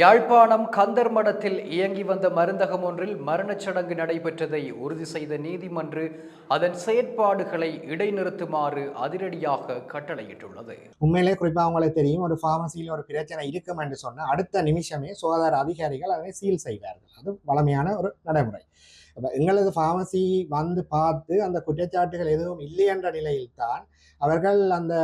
யாழ்ப்பாணம் கந்தர் மடத்தில் இயங்கி வந்த மருந்தகம் ஒன்றில் மரணச் சடங்கு நடைபெற்றதை உறுதி செய்த நீதிமன்று அதன் செயற்பாடுகளை இடைநிறுத்துமாறு அதிரடியாக கட்டளையிட்டுள்ளது. உண்மையிலே குறிப்பாக அவங்களுக்கு தெரியும் ஒரு ஃபார்மசியில் ஒரு பிரச்சனை இருக்கும் என்று சொன்னால் அடுத்த நிமிஷமே சுகாதார அதிகாரிகள் அதனை சீல் செய்வார்கள். அது வளமையான ஒரு நடைமுறை. அப்ப எங்களது ஃபார்மசி வந்து பார்த்து அந்த குற்றச்சாட்டுகள் எதுவும் இல்லை என்ற நிலையில்தான் அவர்கள் அந்த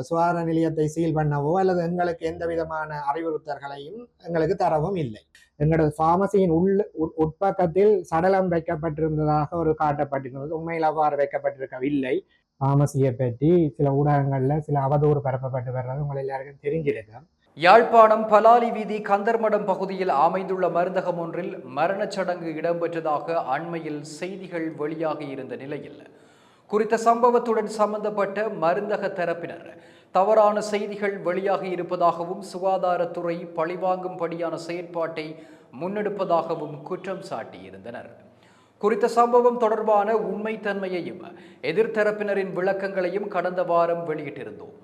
சுகாதார நிலையத்தை சீல் பண்ணவோ அல்லது எங்களுக்கு எந்த விதமான அறிவுறுத்தல்களையும் எங்களுக்கு தரவும் இல்லை. எங்களது ஃபார்மசியின் உள் உட்- உட்பக்கத்தில் சடலம் வைக்கப்பட்டிருந்ததாக ஒரு காட்டப்பட்டிருந்தது. உண்மையில் அவ்வாறு வைக்கப்பட்டிருக்கவில்லை. ஃபார்மசியை பற்றி சில ஊடகங்களில் சில அவதூறு பரப்பப்பட்டு வர்றது உங்கள் எல்லாருக்கும் தெரிஞ்சிருக்கும். யாழ்ப்பாணம் பலாலி வீதி கந்தர்மடம் பகுதியில் அமைந்துள்ள மருந்தகம் ஒன்றில் மரணச் சடங்கு இடம்பெற்றதாக அண்மையில் செய்திகள் வெளியாகி இருந்த நிலையில் குறித்த சம்பவத்துடன் சம்பந்தப்பட்ட மருந்தக தரப்பினர். தவறான செய்திகள் வெளியாகி இருப்பதாகவும் சுகாதாரத்துறை பழிவாங்கும்படியான செயற்பாட்டை முன்னெடுப்பதாகவும் குற்றம் சாட்டியிருந்தனர். குறித்த சம்பவம் தொடர்பான உண்மைத்தன்மையையும் எதிர்த்தரப்பினரின் விளக்கங்களையும் கடந்த வாரம் வெளியிட்டிருந்தோம்.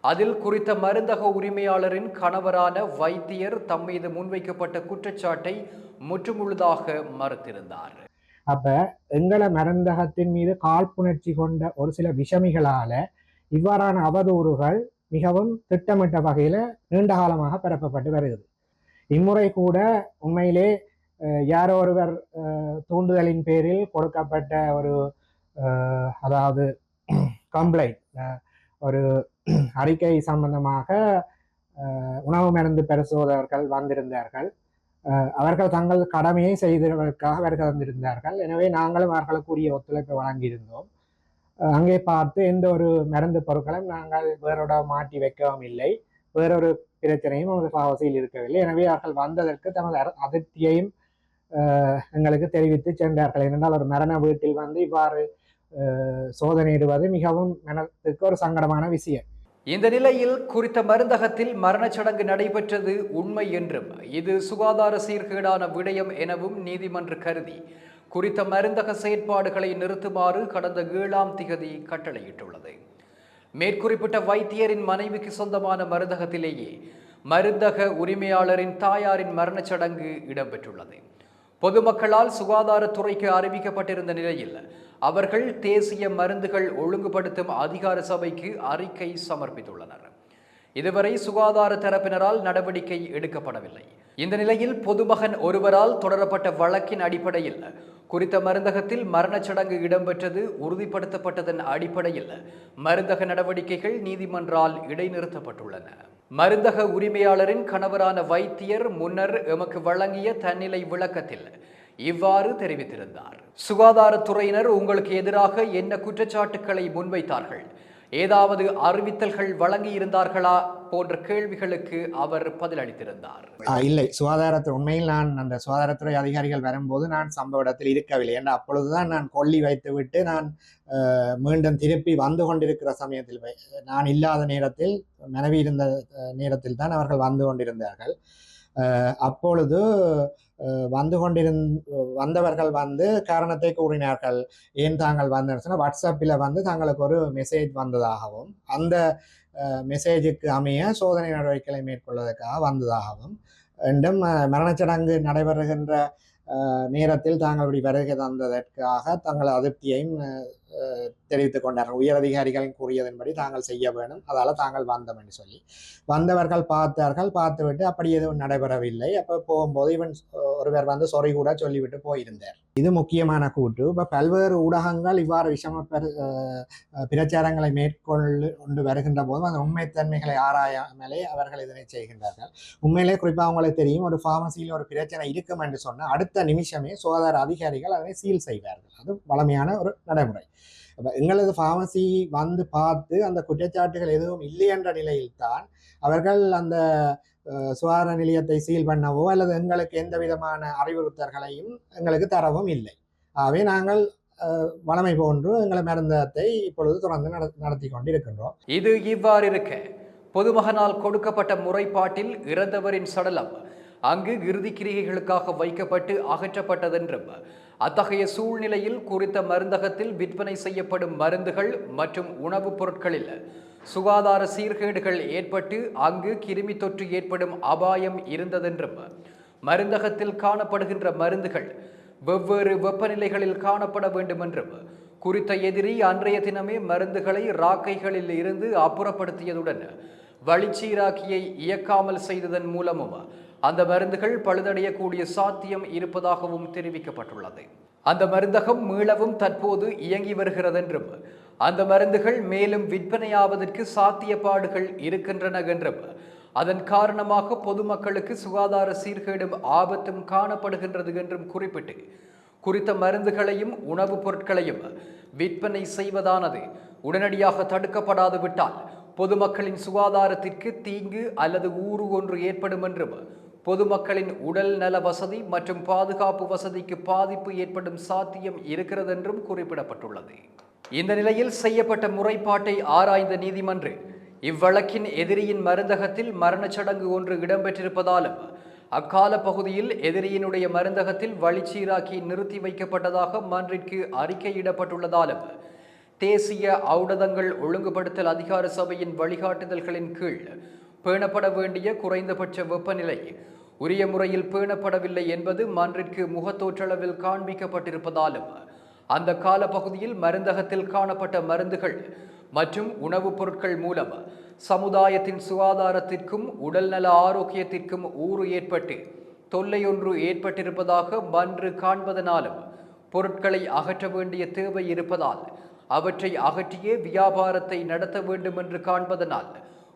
அதில் குறித்த மருந்தக உரிமையாளரின் கணவரான வைத்தியர் தம் மீது முன்வைக்கப்பட்ட குற்றச்சாட்டை முற்றுமுழுதாக மறுத்திருந்தார். அப்ப எங்கள மருந்தகத்தின் மீது காழ்ப்புணர்ச்சி கொண்ட ஒரு சில விஷமிகளால இவ்வாறான அவதூறுகள் மிகவும் திட்டமிட்ட வகையில நீண்ட காலமாக பரப்பப்பட்டு வருகிறது. இம்முறை கூட உண்மையிலே யாரோ ஒருவர் தூண்டுதலின் பேரில் கொடுக்கப்பட்ட ஒரு அதாவது கம்ப்ளைண்ட் ஒரு அறிக்கை சம்பந்தமாக உணவு மருந்து பரிசோதகர்கள் வந்திருந்தார்கள். அவர்கள் தங்கள் கடமையை செய்ததற்காக அவர்கள் வந்திருந்தார்கள். எனவே நாங்களும் அவர்களுக்கு உரிய ஒத்துழைப்பை வழங்கியிருந்தோம். அங்கே பார்த்து எந்த ஒரு மருந்து பொருட்களும் நாங்கள் வேறோட மாட்டி வைக்கவும் இல்லை. வேறொரு பிரச்சனையும் நமது பாவசையில் இருக்கவில்லை. எனவே அவர்கள் வந்ததற்கு தமது அதிருப்தியையும் எங்களுக்கு தெரிவித்து சென்றார்கள். ஏனென்றால் ஒரு மரண வீட்டில் வந்து இவ்வாறு சோதனையிடுவது மிகவும் மனத்துக்கு ஒரு சங்கடமான விஷயம். இந்த நிலையில் குறித்த மருந்தகத்தில் மரணச்சடங்கு நடைபெற்றது உண்மை என்றும் இது சுகாதார சீர்கேடான விடயம் எனவும் நீதிமன்ற கருதி குறித்த மருந்தக செயற்பாடுகளை நிறுத்துமாறு கடந்த ஏழாம் திகதி கட்டளையிட்டுள்ளது. மேற்குறிப்பிட்ட வைத்தியரின் மனைவிக்கு சொந்தமான மருந்தகத்திலேயே மருந்தக உரிமையாளரின் தாயாரின் மரணச்சடங்கு இடம்பெற்றுள்ளது. பொதுமக்களால் சுகாதாரத்துறைக்கு அறிவிக்கப்பட்டிருந்த நிலையில் அவர்கள் தேசிய மருந்துகள் ஒழுங்குபடுத்தும் அதிகார சபைக்கு அறிக்கை சமர்ப்பித்துள்ளனர். இதுவரை சுகாதார தரப்பினரால் நடவடிக்கை எடுக்கப்படவில்லை. இந்த நிலையில் பொதுமகன் ஒருவரால் தொடரப்பட்ட வழக்கின் அடிப்படையில் குறித்த மருந்தகத்தில் மரணச் சடங்கு இடம்பெற்றது உறுதிப்படுத்தப்பட்டதன் அடிப்படையில் மருந்தக நடவடிக்கைகள் நீதிமன்றால் இடைநிறுத்தப்பட்டுள்ளன. மருந்தக உரிமையாளரின் கணவரான வைத்தியர் முன்னர் எமக்கு வழங்கிய தன்னிலை விளக்கத்தில் இவ்வாறு தெரிவித்திருந்தார். சுகாதாரத்துறையினர் உங்களுக்கு எதிராக என்ன குற்றச்சாட்டுக்களை முன்வைத்தார்கள்? ஏதாவது அறிவித்தல்கள் வழங்கி இருந்தார்களா போன்ற கேள்விகளுக்கு அவர் பதிலளித்திருந்தார். இல்லை. சுகாதாரத்துறை உண்மையில் நான் அந்த சுகாதாரத்துறை அதிகாரிகள் வரும்போது நான் சம்பவ இடத்தில் இருக்கவில்லை. ஏன்னா அப்பொழுதுதான் நான் கொல்லி வைத்து விட்டு நான் மீண்டும் திருப்பி வந்து கொண்டிருக்கிற சமயத்தில் நான் இல்லாத நேரத்தில் மனைவி இருந்த நேரத்தில் தான் அவர்கள் வந்து கொண்டிருந்தார்கள். அப்பொழுது வந்து கொண்டிருந் வந்தவர்கள் வந்து காரணத்தை கூறினார்கள். ஏன் தாங்கள் வந்தேன்னு வாட்ஸ்அப்பில் வந்து தங்களுக்கு ஒரு மெசேஜ் வந்ததாகவும் அந்த மெசேஜுக்கு அமைய சோதனை நடவடிக்கைகளை மேற்கொள்வதற்காக வந்ததாகவும் மீண்டும் மரணச்சடங்கு நடைபெறுகின்ற நேரத்தில் தாங்களுடைய வருகை தந்ததற்காக தங்கள் அதிருப்தியையும் தெரிவித்துக் கொண்டார்கள் உயரதிகாரிகள் கூறியதன்படி தாங்கள் செய்ய வேண்டும். அதால தாங்கள் வந்தோம் என்று சொல்லி. வந்தவர்கள் பார்த்தார்கள். பார்த்துவிட்டு அப்படி எதுவும் நடைபெறவில்லை. அப்போ போகும்போது இவன் ஒருவர் வந்து சொறி கூட சொல்லிவிட்டு போயிருந்தார். இது முக்கியமான கூட்டு இப்போ பல்வேறு ஊடகங்கள் இவ்வாறு விஷம பெரு- அஹ், பிரச்சாரங்களை மேற்கொண்டு கொண்டு வருகின்ற போதும் அந்த உண்மைத்தன்மைகளை ஆராயாமலே அவர்கள் இதனை செய்கின்றார்கள். உண்மையிலே குறிப்பாக அவங்களுக்கு தெரியும். ஒரு ஃபார்மசியில் ஒரு பிரச்சனை இருக்கும் என்று சொன்னால் அடுத்த நிமிஷமே சுகாதார அதிகாரிகள் அதனை சீல் செய்வார்கள். அது வளமையான ஒரு நடைமுறை. எங்களது ஃபார்மசி வந்து பார்த்து அந்த குற்றச்சாட்டுகள் எதுவும் இல்லை என்ற நிலையில்தான் அவர்கள் அந்த சுகாதார நிலையத்தை சீல் பண்ணவோ அல்லது எங்களுக்கு எந்த விதமான அறிவுறுத்தல்களையும் எங்களுக்கு தரவும் இல்லை. ஆகவே நாங்கள் வளமை போன்று எங்களை மருந்தகத்தை இப்பொழுது தொடர்ந்து நட- நடத்தி கொண்டு இருக்கின்றோம் இது இவ்வாறு இருக்க பொதுமகனால் கொடுக்கப்பட்ட முறைப்பாட்டில் இறந்தவரின் சடலம் அங்கு இறுதி கிரிகைகளுக்காக வைக்கப்பட்டு அகற்றப்பட்டதென்றும் அத்தகைய சூழ்நிலையில் குறித்த மருந்தகத்தில் விற்பனை செய்யப்படும் மருந்துகள் மற்றும் உணவுப் பொருட்களில் சுகாதார சீர்கேடுகள் ஏற்பட்டு அங்கு கிருமி தொற்று ஏற்படும் அபாயம் இருந்ததென்றும் மருந்தகத்தில் காணப்படுகின்ற மருந்துகள் வெவ்வேறு வெப்பநிலைகளில் காணப்பட வேண்டும் என்றும் குறித்த எதிரி அன்றைய தினமே மருந்துகளை ராக்கைகளில் இருந்து அப்புறப்படுத்தியதுடன் வழிச்சீராக்கியை இயக்காமல் செய்ததன் மூலமும் அந்த மருந்துகள் பழுதடையக்கூடிய சாத்தியம் இருப்பதாகவும் தெரிவிக்கப்பட்டுள்ளது. அந்த மருந்தகம் மீளவும் தற்போது இயங்கி வருகிறதென்றும் அந்த மருந்துகள் மேலும் விற்பனையாவதற்கு சாத்தியப்பாடுகள் இருக்கின்றன என்றும் அதன் காரணமாக பொதுமக்களுக்கு சுகாதார சீர்கேடும் ஆபத்தும் காணப்படுகின்றது என்றும் குறிப்பிட்டு குறித்த மருந்துகளையும் உணவுப் பொருட்களையும் விற்பனை செய்வதானது உடனடியாக தடுக்கப்படாது விட்டால் பொதுமக்களின் சுகாதாரத்திற்கு தீங்கு அல்லது ஊறு ஒன்று ஏற்படும் என்றும் பொதுமக்களின் உடல் நல வசதி மற்றும் பாதுகாப்பு வசதிக்கு பாதிப்பு ஏற்படும் சாத்தியம் இருக்கிறது என்றும் குறிப்பிடப்பட்டுள்ளது. இந்த நிலையில் செய்யப்பட்ட முறைப்பாட்டை ஆராய்ந்த நீதிமன்று இவ்வழக்கின் எதிரியின் மருந்தகத்தில் மரணச் சடங்கு ஒன்று இடம்பெற்றிருப்பதாலும் அக்கால பகுதியில் எதிரியினுடைய மருந்தகத்தில் வழிச்சீராக்கி நிறுத்தி வைக்கப்பட்டதாக மன்றிற்கு அறிக்கையிடப்பட்டுள்ளதாலும் தேசிய ஔடதங்கள் ஒழுங்குபடுத்தல் அதிகார சபையின் வழிகாட்டுதல்களின் கீழ் பேணப்பட வேண்டிய குறைந்தபட்ச வெப்பநிலை. உரிய முறையில் பேணப்படவில்லை என்பது மன்றிற்கு முகத்தோற்றளவில் காண்பிக்கப்பட்டிருப்பதாலும் அந்த காலப்பகுதியில் மருந்தகத்தில் காணப்பட்ட மருந்துகள் மற்றும் உணவுப் பொருட்கள் மூலம் சமுதாயத்தின் சுகாதாரத்திற்கும் உடல்நல ஆரோக்கியத்திற்கும் ஊறு ஏற்பட்டு தொல்லையொன்று ஏற்பட்டிருப்பதாக மன்று காண்பதனாலும் பொருட்களை அகற்ற வேண்டிய தேவை இருப்பதால் அவற்றை அகற்றியே வியாபாரத்தை நடத்த வேண்டும் என்று காண்பதனால்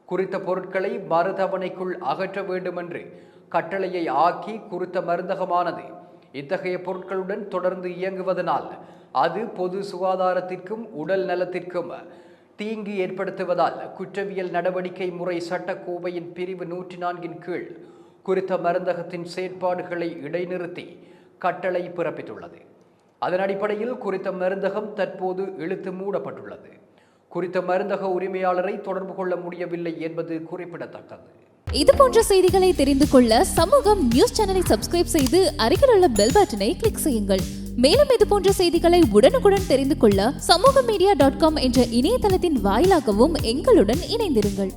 குறித்த பொருட்களை மருதவணைக்குள் அகற்ற வேண்டுமென்று கட்டளையை ஆக்கி குறித்த மருந்தகமானது இத்தகைய பொருட்களுடன் தொடர்ந்து இயங்குவதனால் அது பொது சுகாதாரத்திற்கும் உடல் நலத்திற்கும் தீங்கு ஏற்படுத்துவதால் குற்றவியல் நடவடிக்கை முறை சட்டக்கோவையின் பிரிவு நூற்றி நான்கின் கீழ் குறித்த மருந்தகத்தின் செயற்பாடுகளை இடைநிறுத்தி கட்டளை பிறப்பித்துள்ளது. அதன் அடிப்படையில் குறித்த மருந்தகம் தற்போது இழுத்து மூடப்பட்டுள்ளது. குறித்த மருந்தக உரிமையாளரை தொடர்பு கொள்ள முடியவில்லை என்பது குறிப்பிடத்தக்கது. இது போன்ற செய்திகளை தெரிந்து கொள்ள சமூகம் நியூஸ் சேனலை சப்ஸ்கிரைப் செய்து அருகில் உள்ள பெல் பட்டனை கிளிக் செய்யுங்கள். மேலும் இது போன்ற செய்திகளை உடனுக்குடன் தெரிந்து கொள்ள சமூக மீடியா டாட் காம் என்ற இணையதளத்தின் வாயிலாகவும் எங்களுடன் இணைந்திருங்கள்.